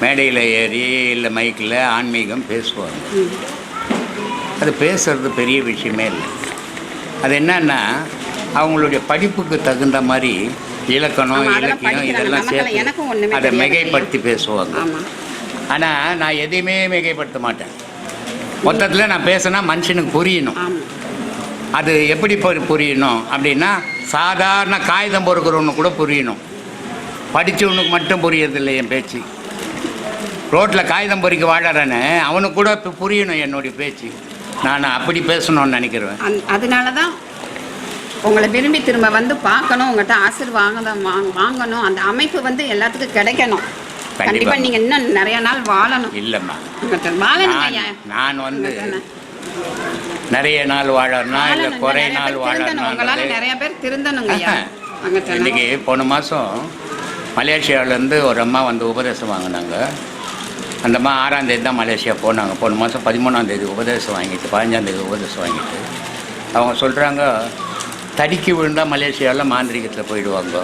மேடையில் ஏறி இல்லை மைக்கில் ஆன்மீகம் பேசுவாங்க. அது பேசுறது பெரிய விஷயமே இல்லை. அது என்னன்னா அவங்களுடைய படிப்புக்கு தகுந்த மாதிரி இலக்கணம் இலக்கியம். இதெல்லாம் சேர்த்து அதை. மிகைப்படுத்தி பேசுவாங்க. ஆனால் நான் எதையுமே மிகைப்படுத்த மாட்டேன். மொத்தத்தில் நான் பேசினா மனுஷனுக்கு புரியணும். அது எப்படி புரியணும் அப்படின்னா சாதாரண காகிதம் பொறுக்கிறவனு கூட புரியணும். படித்தவனுக்கு மட்டும் புரியறதில்லை என் பேச்சு. ரோட்டில் காகிதம் பொறிக்க வாழறானே அவனுக்கு கூட இப்போ புரியணும் என்னுடைய பேச்சு. நான் அப்படி பேசணும்னு நினைக்கிறேன் அதனால தான் உங்களை விரும்பி திரும்ப வந்து பார்க்கணும் உங்கள்கிட்ட ஆசீர்வாதம் வாங்க வாங்கணும். அந்த அமைப்பு வந்து எல்லாத்துக்கும் கிடைக்கணும். கண்டிப்பா. கண்டிப்பா நீங்க இன்னும் நிறைய நாள் வாழணும். இல்லைம்மா. வாழணும் நான் வந்து நிறைய நாள் வாழறனா இல்லை வாழணும். குறை நாள் திருந்தணும். உங்களால வாழறனா நிறைய பேர் திருந்தணுங்க இன்னைக்கு போன மாதம் மலேசியாவிலேருந்து ஒரு அம்மா வந்து உபதேசம் வாங்கினாங்க. அந்த ஆறாந்தேதி ஆறாம் தேதி தான் மலேசியா போனாங்க. போன மாதம் பதிமூணாம் தேதி உபதேசம் வாங்கிட்டு பதினஞ்சாம் தேதி உபதேசம் வாங்கிட்டு அவங்க சொல்கிறாங்க தடிக்கி விழுந்தால் மலேசியாவில் மாந்திரிகத்தில் போயிடுவாங்க.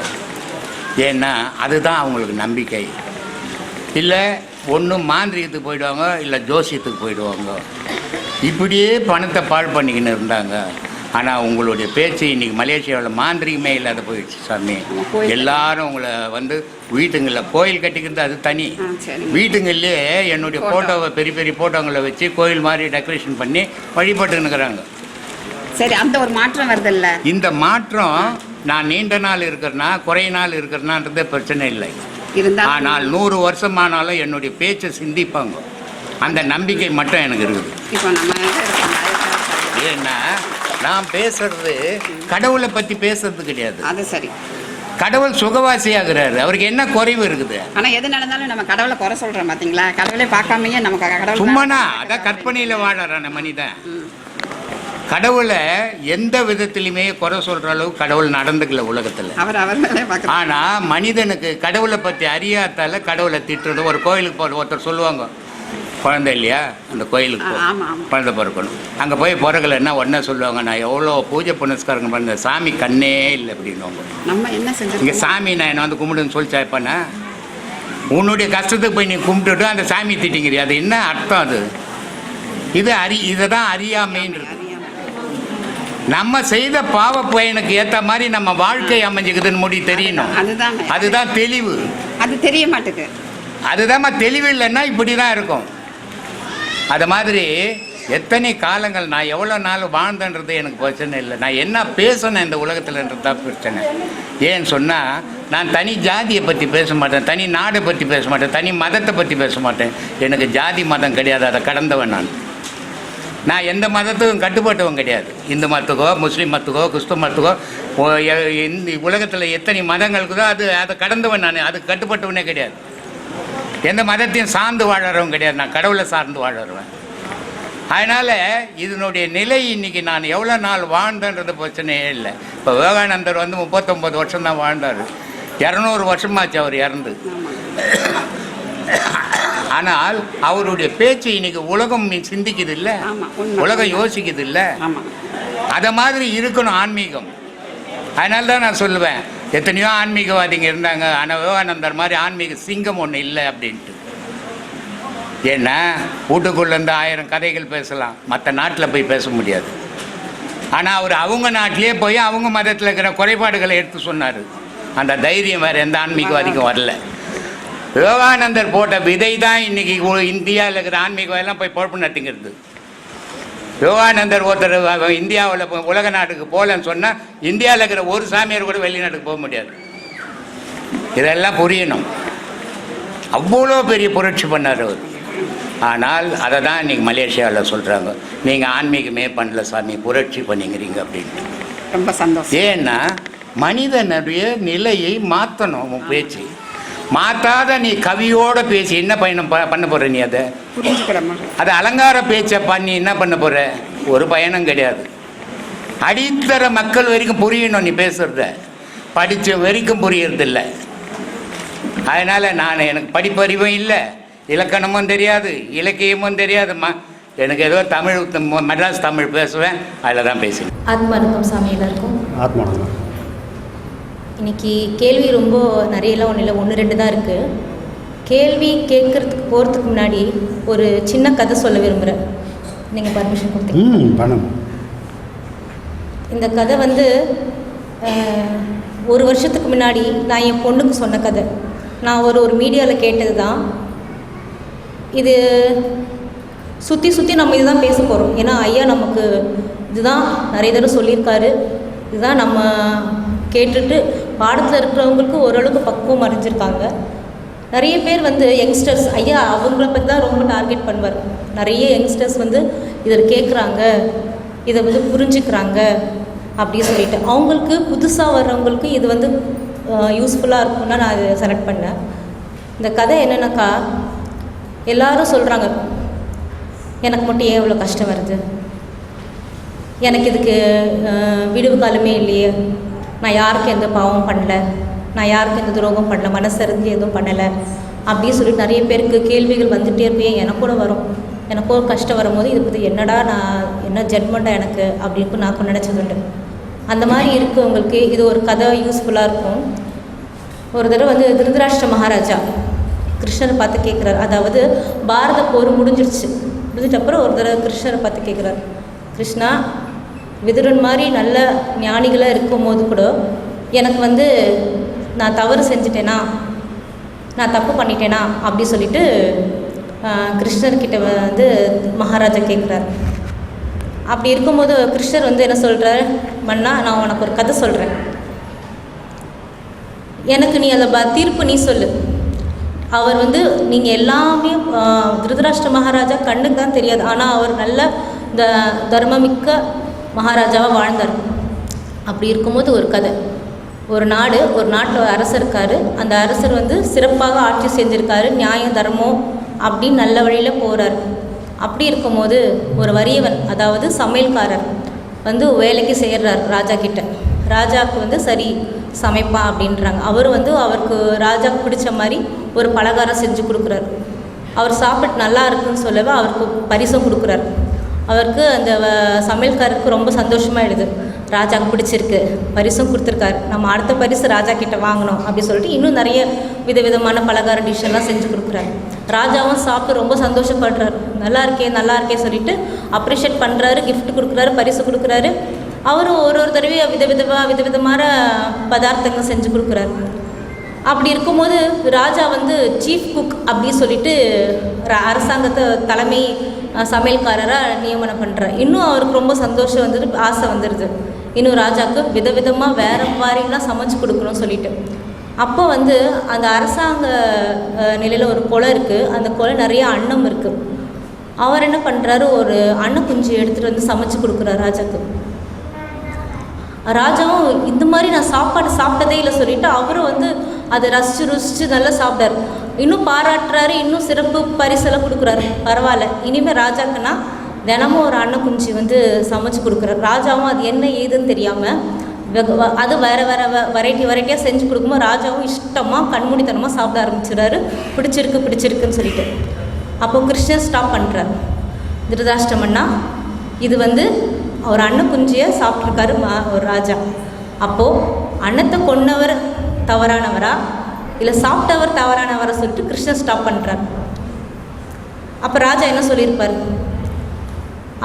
ஏன்னா அதுதான் அவங்களுக்கு நம்பிக்கை. இல்லை ஒன்று மாந்திரிகத்துக்கு போயிடுவாங்க இல்லை ஜோசியத்துக்கு போயிடுவாங்க. இப்படியே பணத்தை பாழ் பண்ணிக்கின்னு இருந்தாங்க. ஆனால் உங்களுடைய பேச்சு இன்னைக்கு மலேசியாவில் மாந்திரிகமே இல்லாத போயிடுச்சு சாமி. எல்லாரும் உங்களை வந்து வீட்டுங்களில் கோயில் கட்டிக்கிறது அது தனி. வீட்டுங்கள்லேயே என்னுடைய. ஃபோட்டோவை பெரிய பெரிய ஃபோட்டோங்களை வச்சு கோயில் மாதிரி டெக்கரேஷன் பண்ணி வழிபட்டுன்னு இருக்கிறாங்க சரி அந்த ஒரு மாற்றம் வருதுல்ல? இந்த மாற்றம் நான் நீண்ட நாள் இருக்கிறனா குறை நாள் இருக்கிறனான்றதே பிரச்சனை இல்லை. ஆனால் நூறு வருஷமானாலும் என்னுடைய பேச்சை சிந்திப்பாங்க. அந்த நம்பிக்கை மட்டும் எனக்கு இருக்குது. ஏன்னா நான் பேசுறது கடவுளை பற்றி பேசுறது கிடையாது. அது சரி. கடவுள் சுகவாசியாகிறாரு. அவருக்கு என்ன குறைவு இருக்குது? ஆனா எது நடந்தாலும் நம்ம கடவுளை குறை சொல்றோம் பாத்தீங்களா? கடவுளே பார்க்காமயே நமக்கு கடவுள் சும்மானா அதான் கற்பனையில் வாழறான மனிதன். கடவுளை எந்த விதத்திலுமே குறை சொல்ற அளவுக்கு கடவுள் நடந்துக்கல உலகத்துல. அவர் அவர் ஆனா மனிதனுக்கு கடவுளை பற்றி அறியாதால கடவுளை திட்டுறது ஒரு கோயிலுக்கு போகிற ஒருத்தர் சொல்லுவாங்க குழந்தை இல்லையா? அந்த கோயிலுக்கு. குழந்தை பிறக்கணும். அங்கே போய் பிறகுலன்னா உடனே சொல்லுவாங்க? நான் எவ்வளோ பூஜை புனஸ்காரங்க பண்ண சாமி கண்ணே இல்லை அப்படின்னுவாங்க. நம்ம என்ன இங்கே செஞ்சிருக்கோம் சாமி நான் என்ன வந்து கும்பிடுன்னு சொல்லிச்சா இப்பண்ணா உன்னுடைய கஷ்டத்துக்கு போய் நீ கும்பிட்டுட்டு அந்த சாமி திட்டிங்கிறிய அது என்ன அர்த்தம் அது? இது அறி இதை தான் அறியாமைன்றது அறியாம. நம்ம செய்த பாவ பயனுக்கு ஏற்ற மாதிரி நம்ம வாழ்க்கை அமைஞ்சுக்குதுன்னு முடி தெரியணும். அதுதான் அதுதான். தெளிவு. அது தெரிய மாட்டுது. அதுதாம்மா தெளிவு இல்லைன்னா இப்படி தான் இருக்கும். அது மாதிரி எத்தனை காலங்கள் நான் எவ்வளோ நாள் வாழ்ந்தன்றது எனக்கு பிரச்சனை இல்லை. நான் என்ன பேசணும் இந்த உலகத்தில்ன்றது தான் பிரச்சனை. ஏன்னு சொன்னால் நான் தனி ஜாதியை பற்றி பேச மாட்டேன் தனி நாடை பற்றி பேச மாட்டேன் தனி மதத்தை பற்றி பேச மாட்டேன். எனக்கு ஜாதி மதம் கிடையாது அதை கடந்தவன் நான். நான் எந்த மதத்துக்கும் கட்டுப்பட்டவன் கிடையாது. இந்து மதத்துக்கோ முஸ்லீம் மதத்துக்கோ கிறிஸ்துவ மதத்துக்கோ இந்த உலகத்தில் எத்தனை மதங்களுக்குதோ அது அதை கடந்தவன் நான் அதுக்கு கட்டுப்பட்டவனே கிடையாது. எந்த மதத்தையும் சார்ந்து வாழறவன் கிடையாது. நான் கடவுளை சார்ந்து வாழறவன். அதனால் இதனுடைய நிலை இன்னைக்கு நான் எவ்வளோ நாள் வாழ்ந்தன்றது பிரச்சனையே இல்லை. இப்போ விவேகானந்தர் வந்து முப்பத்தொம்பது வருஷம் தான் வாழ்ந்தார். இரநூறு வருஷமாச்சு அவர் இறந்து. ஆனால் அவருடைய பேச்சு இன்னைக்கு உலகம் சிந்திக்குது இல்லை. உலகம் யோசிக்குது இல்லை அதை மாதிரி இருக்கணும் ஆன்மீகம். அதனால தான் நான் சொல்லுவேன். எத்தனையோ ஆன்மீகவாதிங்க இருந்தாங்க. ஆனால் விவேகானந்தர் மாதிரி ஆன்மீக சிங்கம் ஒன்று இல்லை அப்படின்ட்டு. ஏன்னா வீட்டுக்குள்ளேருந்து ஆயிரம் கதைகள் பேசலாம். மற்ற நாட்டில் போய் பேச முடியாது. ஆனால் அவர் அவங்க நாட்டிலேயே போய் அவங்க மதத்தில் இருக்கிற குறைபாடுகளை எடுத்து சொன்னார். அந்த தைரியம் வேறு எந்த ஆன்மீகவாதிக்கும் வரல. விவேகானந்தர் போட்ட விதை தான் இன்றைக்கி இந்தியாவில் இருக்கிற ஆன்மீகம் போய் பொழப்பு நடத்திங்கிறது விவேகானந்தர் ஒருத்தர் இந்தியாவில் உலக நாட்டுக்கு போகலன்னு சொன்னால் இந்தியாவில் இருக்கிற ஒரு சாமியார் கூட வெளிநாட்டுக்கு போக முடியாது. இதெல்லாம் புரியணும். அவ்வளோ பெரிய புரட்சி பண்ணார் அவர். ஆனால் அதை தான் இன்னைக்கு மலேசியாவில் சொல்கிறாங்க நீங்கள் ஆன்மீகமே பண்ணல சாமி புரட்சி பண்ணிக்கிறீங்க அப்படின்ட்டு. ரொம்ப சந்தோஷம். ஏன்னா மனிதனுடைய நிலையை மாற்றணும் பேச்சு. மாத்தாத நீ கவியோட பேசி என்ன பயணம் பண்ண போற நீ அதை அது அலங்கார பேச்சை பண்ணி என்ன பண்ண போற ஒரு பயனும் கிடையாது அடித்தர மக்கள் வரைக்கும் புரியணும் நீ பேசுறத படித்த வரைக்கும் புரியறதில்ல அதனால் நான் எனக்கு படிப்பறிவும் இல்லை இலக்கணமும் தெரியாது இலக்கியமும் தெரியாதும்மா எனக்கு ஏதோ தமிழ் மெட்ராஸ் தமிழ் பேசுவேன் அதில் தான் பேசுவேன் ஆத்மார்த்தம் சாமி எல்லாருக்கும் ஆத்மானந்தம் இன்னைக்கு கேள்வி ரொம்ப நிறையலாம் ஒன்றும் இல்லை ஒன்று ரெண்டு தான் இருக்குது கேள்வி கேட்குறதுக்கு போகிறதுக்கு முன்னாடி ஒரு சின்ன கதை சொல்ல விரும்புகிறேன் நீங்கள் பர்மிஷன் கொடுத்தீங்க. இந்த கதை வந்து ஒரு வருஷத்துக்கு முன்னாடி நான் என் பொண்ணுக்கு சொன்ன கதை. நான் ஒரு ஒரு மீடியாவில் கேட்டது தான். இது சுற்றி சுற்றி நம்ம இதுதான் பேச போகிறோம் ஏன்னா ஐயா நமக்கு இதுதான் நிறைய தடவை சொல்லியிருக்காரு. இதுதான் நம்ம கேட்டுட்டு பாடத்தில் இருக்கிறவங்களுக்கு ஓரளவுக்கு பக்குவம் அறிஞ்சிருக்காங்க. நிறைய பேர் வந்து யங்ஸ்டர்ஸ் ஐயா அவங்கள பற்றி தான் ரொம்ப டார்கெட் பண்ணுவார். நிறைய யங்ஸ்டர்ஸ் வந்து இதில் கேட்குறாங்க இதை வந்து புரிஞ்சுக்கிறாங்க அப்படின்னு சொல்லிட்டு. அவங்களுக்கு புதுசாக வர்றவங்களுக்கு இது வந்து யூஸ்ஃபுல்லாக இருக்கும்னா நான் இதை செலக்ட் பண்ணேன். இந்த கதை என்னென்னாக்கா எல்லாரும் சொல்கிறாங்க எனக்கு மட்டும் ஏன் இவ்வளோ கஷ்டம் வருது? எனக்கு இதுக்கு விடுவு காலமே இல்லையே. நான் யாருக்கும் எந்த பாவம் பண்ணல. நான் யாருக்கும் எந்த துரோகம் பண்ணல. மனசறிஞ்சு எதுவும் பண்ணலை. அப்படின்னு சொல்லிட்டு நிறைய பேருக்கு கேள்விகள் வந்துகிட்டே இருப்பேன். எனக்கூட வரும். எனக்கும் கஷ்டம் வரும்போது இது பற்றி என்னடா நான் என்ன ஜென்மண்டா எனக்கு அப்படின்னு நான் நினச்சதுண்டு அந்த மாதிரி இருக்கவங்களுக்கு இது ஒரு கதை யூஸ்ஃபுல்லாக இருக்கும். ஒரு தடவை வந்து திருதராஷ்டிர மகாராஜா கிருஷ்ணரை பார்த்து கேட்குறாரு. அதாவது பாரத போர் முடிஞ்சிடுச்சு முடிஞ்சிட்ட அப்புறம் ஒரு தடவை கிருஷ்ணரை பார்த்து கேட்குறாரு. கிருஷ்ணா விதுரன் மாதிரி நல்ல ஞானிகளாக இருக்கும்போது கூட எனக்கு வந்து நான் தவறு செஞ்சிட்டேனா? நான் தப்பு பண்ணிட்டேனா? அப்படி சொல்லிட்டு கிருஷ்ணர்கிட்ட வந்து மகாராஜா கேட்குறாரு அப்படி இருக்கும்போது கிருஷ்ணர் வந்து என்ன சொல்கிறார் மன்னா நான் உனக்கு ஒரு கதை சொல்கிறேன் எனக்கு நீ அதை ப- தீர்ப்பு நீ சொல்லு. அவர் வந்து நீங்கள் எல்லாமே திருதராஷ்டிர மகாராஜா கண்ணுக்கு தான் தெரியாது. ஆனால் அவர் நல்ல த தர்மமிக்க மகாராஜாவாக வாழ்ந்தார். அப்படி இருக்கும்போது ஒரு கதை. ஒரு நாடு ஒரு நாட்டில் அரசர் இருக்கார். அந்த அரசர் வந்து சிறப்பாக ஆட்சி செஞ்சுருக்காரு. நியாயம் தர்மம் அப்படின்னு நல்ல வழியில் போகிறார் அப்படி இருக்கும்போது ஒரு வறியவன் அதாவது சமையல்காரர் வந்து வேலைக்கு சேர்றார் ராஜா கிட்ட. ராஜாவுக்கு வந்து சரி சமைப்பான் அப்படின்றாங்க. அவர் வந்து அவருக்கு ராஜாவுக்கு பிடிச்ச மாதிரி ஒரு பலகாரம் செஞ்சு கொடுக்குறாரு. அவர் சாப்பிட்டு நல்லா இருக்குன்னு சொல்லவே அவருக்கு பரிசும் கொடுக்குறாரு. அவருக்கு அந்த சமையல்காரருக்கு ரொம்ப சந்தோஷமாயிடுது. ராஜாவுக்கு பிடிச்சிருக்கு. பரிசும் கொடுத்துருக்காரு. நம்ம அடுத்த பரிசு ராஜா கிட்ட வாங்கணும் அப்படி சொல்லிட்டு இன்னும் நிறைய விதவிதமான பலகார டிஷ் எல்லாம் செஞ்சு கொடுக்குறாரு. ராஜாவும் சாப்பிட்டு ரொம்ப சந்தோஷப்படுறாரு. நல்லா இருக்கே நல்லா இருக்கே சொல்லிட்டு அப்ரிஷியேட் பண்ணுறாரு கிஃப்ட் கொடுக்குறாரு பரிசு கொடுக்குறாரு. அவரும் ஒரு ஒரு தடவையும் விதவிதமாக விதவிதமான பதார்த்தங்கள் செஞ்சு கொடுக்குறாரு. அப்படி இருக்கும்போது ராஜா வந்து சீஃப் குக் அப்படின்னு சொல்லிட்டு அரசாங்கத்தை தலைமை சமையல்காரராக நியமனம் பண்ணுறேன் இன்னும் அவருக்கு ரொம்ப சந்தோஷம் வந்துட்டு ஆசை வந்துடுது இன்னும் ராஜாவுக்கு விதவிதமாக வேறு மாதிரிலாம் சமைச்சு கொடுக்கணும்னு சொல்லிட்டு. அப்போ வந்து அந்த அரசாங்க நிலையில் ஒரு குளம் இருக்குது அந்த குளம் நிறைய அன்னம் இருக்குது அவர் என்ன பண்ணுறாரு ஒரு அன்ன குஞ்சு எடுத்துகிட்டு வந்து சமைச்சு கொடுக்குறாரு ராஜாக்கு. ராஜாவும் இந்த மாதிரி நான் சாப்பாடு சாப்பிட்டதே இல்லை சொல்லிவிட்டு அவரும் வந்து அதை ரசித்து ருசித்து நல்லா சாப்பிட்டாரு. இன்னும் பாராட்டுறாரு இன்னும் சிறப்பு பரிசெல்லாம் கொடுக்குறாரு. பரவாயில்ல. இனிமேல் ராஜாக்குன்னா தினமும் ஒரு அன்ன குஞ்சு வந்து சமைச்சு கொடுக்குறாரு. ராஜாவும் அது என்ன ஏதுன்னு தெரியாமல் அது வேறு வேறு வெரைட்டி வெரைட்டியாக செஞ்சு கொடுக்கும்போது ராஜாவும் இஷ்டமாக கண்மூடித்தனமாக சாப்பிட ஆரம்பிச்சிடுறாரு பிடிச்சிருக்கு பிடிச்சிருக்குன்னு சொல்லிட்டு. அப்போ கிருஷ்ணன் ஸ்டாப் பண்ணுறாரு திருதாஷ்டமன்னா இது வந்து ஒரு அன்ன குஞ்சியை சாப்பிட்ருக்காரு மா ஒரு ராஜா. அப்போது அன்னத்தை கொன்னவர் தவறானவரா? இல்லை சாப்பிட்டவர் தவறானவரை சொல்லிட்டு கிருஷ்ணன் ஸ்டாப் பண்ணுறார் அப்போ ராஜா என்ன சொல்லியிருப்பார்?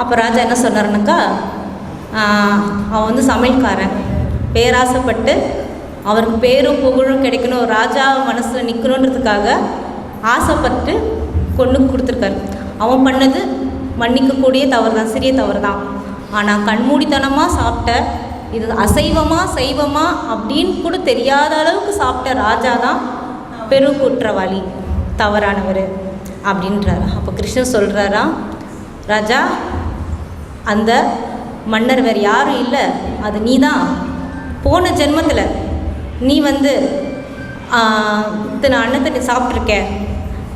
அப்போ ராஜா என்ன சொன்னார்னாக்கா அவன் வந்து சமையல்காரன். பேராசைப்பட்டு அவருக்கு பேரும் புகழும் கிடைக்கணும். ராஜா மனசில் நிற்கணுன்றதுக்காக ஆசைப்பட்டு கொண்டு கொடுத்துருக்காரு. அவன் பண்ணது மன்னிக்கக்கூடிய தவறு தான் சிறிய தவறு தான் ஆனால் கண்மூடித்தனமாக சாப்பிட்ட இது அசைவமா சைவமா அப்படின்னு கூட தெரியாத அளவுக்கு சாப்பிட்ட ராஜா தான் பெரும் குற்றவாளி தவறானவர் அப்படின்றாரா. அப்போ கிருஷ்ணன் சொல்கிறாரா ராஜா அந்த மன்னர் வேறு யாரும் இல்லை. அது நீ தான் போன ஜென்மத்தில் நீ வந்து இத்தனை அன்னத்தை நீ சாப்பிட்ருக்க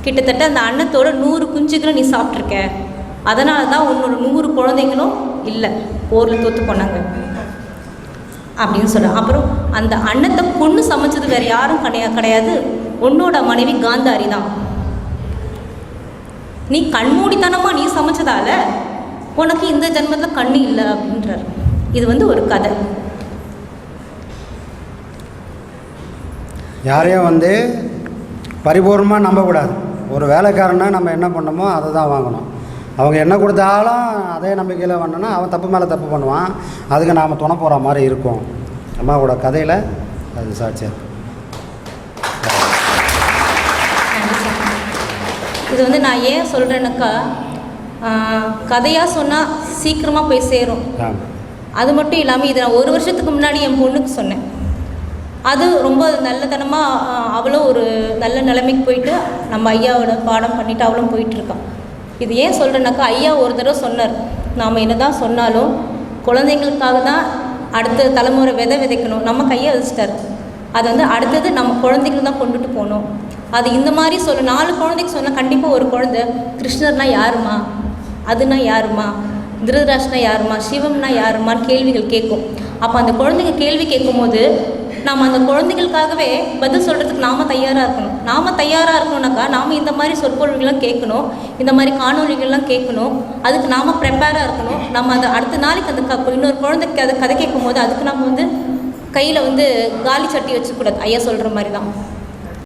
கிட்டத்தட்ட அந்த அன்னத்தோட நூறு குஞ்சுகளும் நீ சாப்பிட்ருக்க அதனால தான் உன்னோட நூறு குழந்தைங்களும் இல்லை. போரில் தோற்று போனாங்க. அப்படின்னு சொல்கிறேன் அப்புறம் அந்த அன்னத்தை பொண்ணு சமைச்சது வேறு யாரும் கிடையா கிடையாது. உன்னோட மனைவி காந்தாரி தான். நீ கண்மூடித்தனமாக நீ சமைச்சதால உனக்கு இந்த ஜென்மத்தில் கண்ணு இல்லை அப்படின்றார். இது வந்து ஒரு கதை. யாரையும் வந்து பரிபூர்ணமாக நம்பக்கூடாது. ஒரு வேலைக்காரனை நம்ம என்ன பண்ணோமோ அதை தான் வாங்கணும். அவங்க என்ன கொடுத்தாலும் அதே நம்பிக்கையில் பண்ணோன்னா அவன் தப்பு மேலே தப்பு பண்ணுவான். அதுக்கு நாம் துணை போகிற மாதிரி இருக்கும். அம்மாவோட கதையில் அது சாட்சியாக. இது வந்து நான் ஏன் சொல்கிறேன்னாக்கா கதையாக சொன்னால் சீக்கிரமாக போய் சேரும். அது மட்டும் இல்லாமல் இதை நான் ஒரு வருஷத்துக்கு முன்னாடி என் பொண்ணுக்கு சொன்னேன். அது ரொம்ப நல்லதனமாக அவளும் ஒரு நல்ல நிலைமைக்கு போயிட்டு நம்ம ஐயாவோட பாடம் பண்ணிட்டு அவளும் போயிட்டு இருக்கான் இது ஏன் சொல்கிறேன்னாக்கா ஐயா ஒரு தடவை சொன்னார். நாம் என்ன தான் சொன்னாலும் குழந்தைங்களுக்காக தான் அடுத்த தலைமுறை விதை விதைக்கணும். நம்ம கையை வச்சுட்டார் அது வந்து அடுத்தது நம்ம குழந்தைங்களுக்கு தான் கொண்டுட்டு போகணும். அது இந்த மாதிரி சொல்ல நாலு குழந்தைக்கு சொன்னால் கண்டிப்பாக ஒரு குழந்தை கிருஷ்ணர்னா யாருமா? அதுனா யாருமா? திருதராஷ்னா யாருமா? சிவம்னா யாருமான்னு கேள்விகள் கேட்கும். அப்போ அந்த குழந்தைங்க கேள்வி கேட்கும்போது நாம் அந்த குழந்தைகளுக்காகவே பதில் சொல்கிறதுக்கு நாம் தயாராக இருக்கணும். நாம் தயாராக இருக்கணும்னாக்கா நாம் இந்த மாதிரி சொற்பொழிவுகள்லாம் கேட்கணும். இந்த மாதிரி காணொலிகள்லாம் கேட்கணும். அதுக்கு நாம் ப்ரிப்பேராக இருக்கணும். நம்ம அதை அடுத்த நாளைக்கு அந்த க இன்னொரு குழந்தைக்கு அதை கதை கேட்கும்போது அதுக்கு நம்ம வந்து கையில் வந்து காலி சட்டி வச்சுக்கூடாது. ஐயா சொல்கிற மாதிரி தான்